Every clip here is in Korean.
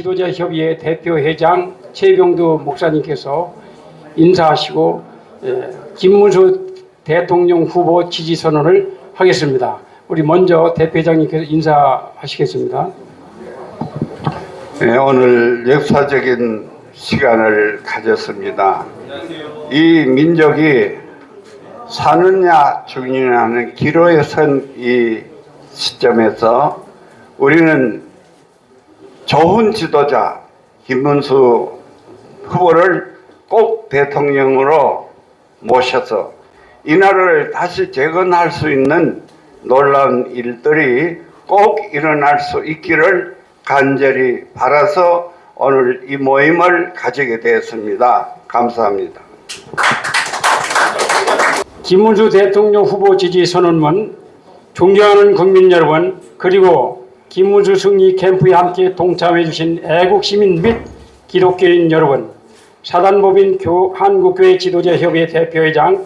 지도자 협의회 대표 회장 최병두 목사님께서 인사하시고 예, 김문수 대통령 후보 지지 선언을 하겠습니다. 우리 먼저 대표회장님께서 인사하시겠습니다. 네, 오늘 역사적인 시간을 가졌습니다. 이 민족이 사느냐 죽느냐는 기로에 선 이 시점에서 우리는 좋은 지도자 김문수 후보를 꼭 대통령으로 모셔서 이 나라를 다시 재건할 수 있는 놀라운 일들이 꼭 일어날 수 있기를 간절히 바라서 오늘 이 모임을 가지게 되었습니다. 감사합니다. 김문수 대통령 후보 지지 선언문 존경하는 국민 여러분 그리고 김문수 승리 캠프에 함께 동참해 주신 애국 시민 및 기독교인 여러분 사단법인 교, 한국교회 지도자 협의회 대표회장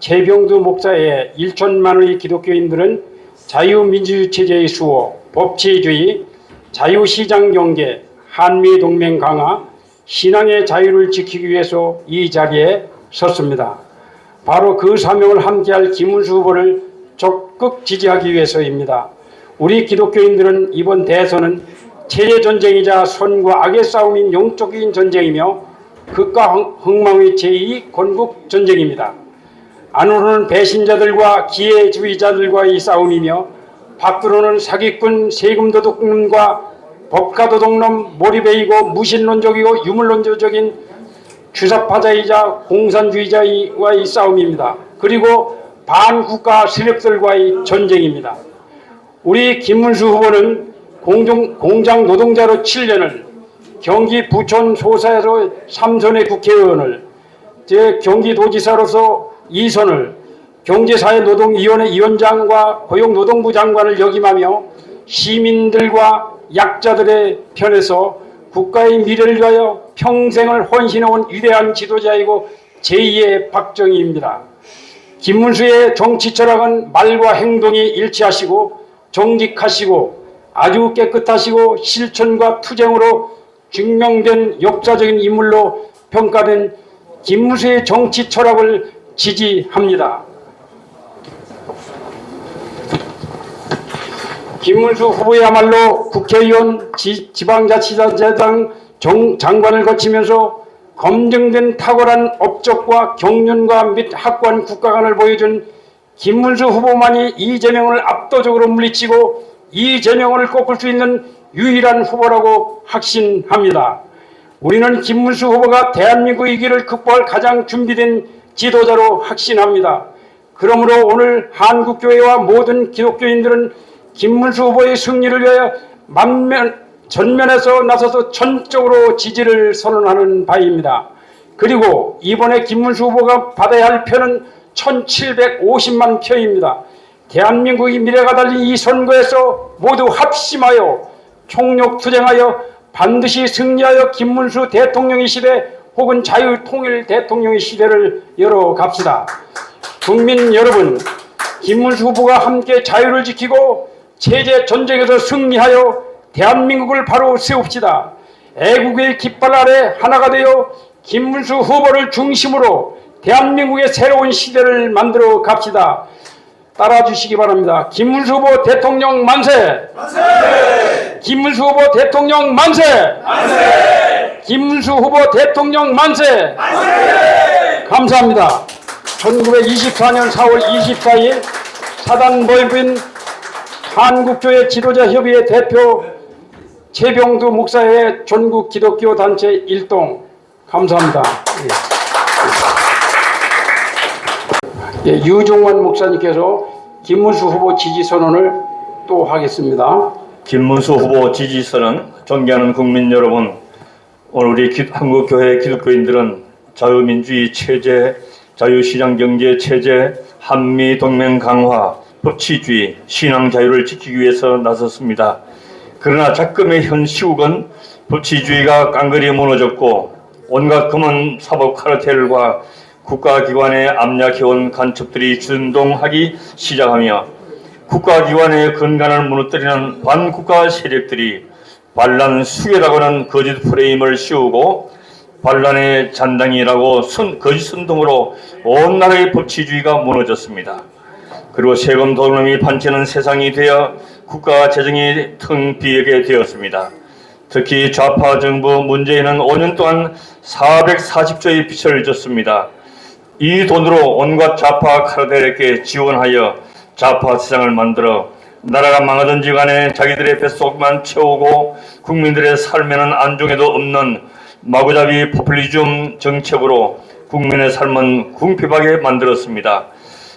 최병두 목사의 1천만의 기독교인들은 자유민주주의 체제의 수호, 법치주의, 자유시장 경제, 한미동맹 강화, 신앙의 자유를 지키기 위해서 이 자리에 섰습니다. 바로 그 사명을 함께할 김문수 후보를 적극 지지하기 위해서입니다. 우리 기독교인들은 이번 대선은 체제 전쟁이자 선과 악의 싸움인 영적인 전쟁이며 극과 흥망의 제2 건국 전쟁입니다. 안으로는 배신자들과 기회주의자들과의 싸움이며 밖으로는 사기꾼 세금도둑놈과 법가도둑놈 몰입해이고 무신론적이고 유물론적인 주사파자이자 공산주의자와의 싸움입니다. 그리고 반국가 세력들과의 전쟁입니다. 우리 김문수 후보는 공정, 공장 노동자로 7년을 경기 부천 소사에서 3선의 국회의원을 제 경기도지사로서 2선을 경제사회노동위원회 위원장과 고용노동부 장관을 역임하며 시민들과 약자들의 편에서 국가의 미래를 위하여 평생을 헌신해온 위대한 지도자이고 제2의 박정희입니다. 김문수의 정치 철학은 말과 행동이 일치하시고 정직하시고 아주 깨끗하시고 실천과 투쟁으로 증명된 역사적인 인물로 평가된 김문수의 정치 철학을 지지합니다. 김문수 후보야말로 국회의원, 지, 지방자치단체장 정, 장관을 거치면서 검증된 탁월한 업적과 경륜과 및 학관 국가관을 보여준 김문수 후보만이 이재명을 압도적으로 물리치고 이재명을 꺾을 수 있는 유일한 후보라고 확신합니다. 우리는 김문수 후보가 대한민국 위기를 극복할 가장 준비된 지도자로 확신합니다. 그러므로 오늘 한국교회와 모든 기독교인들은 김문수 후보의 승리를 위하여 만면, 전면에서 나서서 전적으로 지지를 선언하는 바입니다. 그리고 이번에 김문수 후보가 받아야 할 표는 1750만 표입니다. 대한민국의 미래가 달린 이 선거에서 모두 합심하여 총력 투쟁하여 반드시 승리하여 김문수 대통령의 시대 혹은 자유통일 대통령의 시대를 열어갑시다. 국민 여러분, 김문수 후보가 함께 자유를 지키고 체제 전쟁에서 승리하여 대한민국을 바로 세웁시다. 애국의 깃발 아래 하나가 되어 김문수 후보를 중심으로 대한민국의 새로운 시대를 만들어 갑시다. 따라 주시기 바랍니다. 김문수 후보 대통령 만세! 만세! 김문수 후보 대통령 만세! 만세! 김문수 후보 대통령 만세! 만세! 감사합니다. 1924년 4월 24일 사단법인 한국교회 지도자 협의회 대표 최병두 목사의 전국 기독교 단체 일동 감사합니다. 예. 예, 유종원 목사님께서 김문수 후보 지지 선언을 또 하겠습니다. 김문수 후보 지지선은 존경하는 국민 여러분, 오늘 우리 기- 한국 교회 기독교인들은 자유민주주의 체제, 자유시장 경제 체제, 한미 동맹 강화, 법치주의, 신앙 자유를 지키기 위해서 나섰습니다. 그러나 작금의 현 시국은 법치주의가 깡그리 무너졌고 온갖 검은 사법 카르텔과 국가기관의 압력해온 간첩들이 준동하기 시작하며 국가기관의 근간을 무너뜨리는 반국가 세력들이 반란 수계라고는 거짓 프레임을 씌우고 반란의 잔당이라고 선, 거짓 선동으로 온 나라의 법치주의가 무너졌습니다. 그리고 세금 도둑놈이 판치는 세상이 되어 국가 재정이 텅 비게 되었습니다. 특히 좌파 정부 문재인은 5년 동안 440조의 빚을 졌습니다. 이 돈으로 온갖 좌파 카르텔에게 지원하여 좌파 세상을 만들어 나라가 망하든지 간에 자기들의 뱃속만 채우고 국민들의 삶에는 안중에도 없는 마구잡이 포퓰리즘 정책으로 국민의 삶은 궁핍하게 만들었습니다.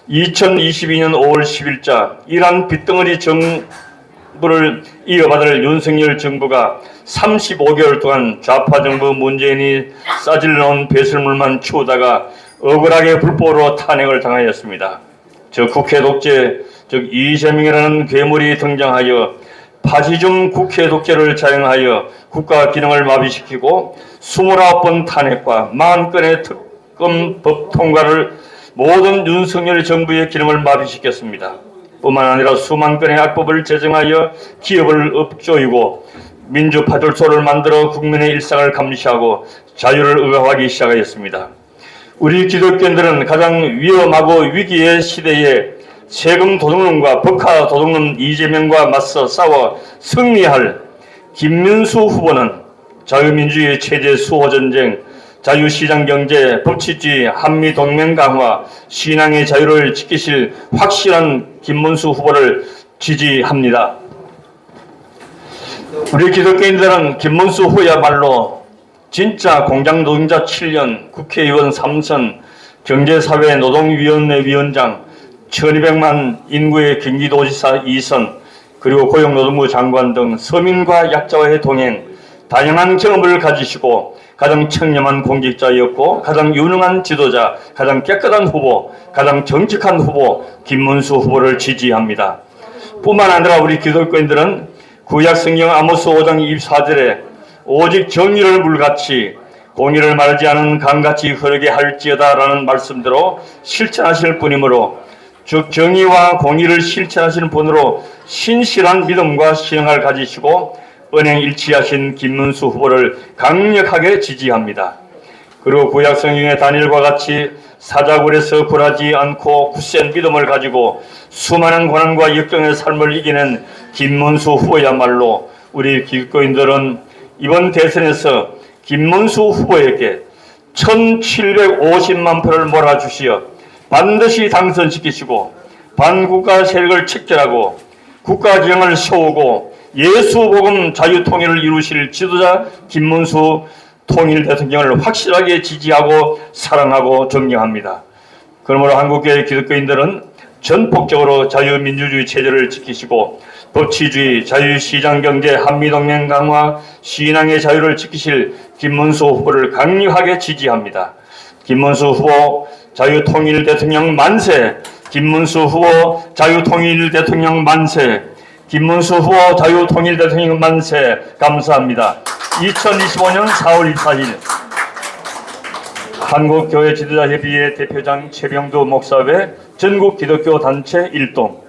2022년 5월 10일자 이란 빚덩어리 정부를 이어받을 윤석열 정부가 35개월 동안 좌파 정부 문재인이 싸질 놓은 배설물만 치우다가 억울하게 불법으로 탄핵을 당하였습니다. 저 국회 독재, 즉 이재명이라는 괴물이 등장하여 파시즘 국회 독재를 자행하여 국가 기능을 마비시키고 29번 탄핵과 40건의 특검 법 통과를 모든 윤석열 정부의 기능을 마비시켰습니다. 뿐만 아니라 수만 건의 악법을 제정하여 기업을 업조이고 민주파출소를 만들어 국민의 일상을 감시하고 자유를 억압하기 시작하였습니다. 우리 기독교인들은 가장 위험하고 위기의 시대에 세금 도둑놈과 법카 도둑놈 이재명과 맞서 싸워 승리할 김민수 후보는 자유민주주의 체제 수호 전쟁, 자유시장 경제, 법치주의, 한미 동맹 강화, 신앙의 자유를 지키실 확실한 김문수 후보를 지지합니다. 우리 기독교인들은 김문수 후야말로 진짜 공장 노동자 7년, 국회의원 3선, 경제사회 노동위원회 위원장, 1200만 인구의 경기도지사 2선, 그리고 고용노동부 장관 등 서민과 약자와의 동행, 다양한 경험을 가지시고 가장 청렴한 공직자였고 가장 유능한 지도자, 가장 깨끗한 후보, 가장 정직한 후보 김문수 후보를 지지합니다. 뿐만 아니라 우리 기독교인들은 구약 성경 아모스 5장 24절에 오직 정의를 물같이 공의를 말하지 않은 강같이 흐르게 할지어다라는 말씀대로 실천하실 분이므로 즉 정의와 공의를 실천하시는 분으로 신실한 믿음과 신앙을 가지시고 은행 일치하신 김문수 후보를 강력하게 지지합니다. 그리고 구약 성경의 다니엘과 같이 사자굴에서 굴하지 않고 굳센 믿음을 가지고 수많은 고난과 역경의 삶을 이기는 김문수 후보야말로 우리 기독교인들은 이번 대선에서 김문수 후보에게 1750만 표를 몰아주시어 반드시 당선시키시고 반국가 세력을 척결하고 국가지형을 세우고 예수복음 자유통일을 이루실 지도자 김문수 통일 대통령을 확실하게 지지하고 사랑하고 존경합니다. 그러므로 한국교회 기독교인들은 전폭적으로 자유민주주의 체제를 지키시고 법치주의, 자유시장경제, 한미동맹 강화, 신앙의 자유를 지키실 김문수 후보를 강력하게 지지합니다. 김문수 후보 자유통일 대통령 만세! 김문수 후보 자유통일 대통령 만세! 김문수 후보 자유통일 대통령 만세! 감사합니다. 2025년 4월 24일 한국교회 지도자협의회 대표장 최병도 목사회 전국 기독교 단체 일동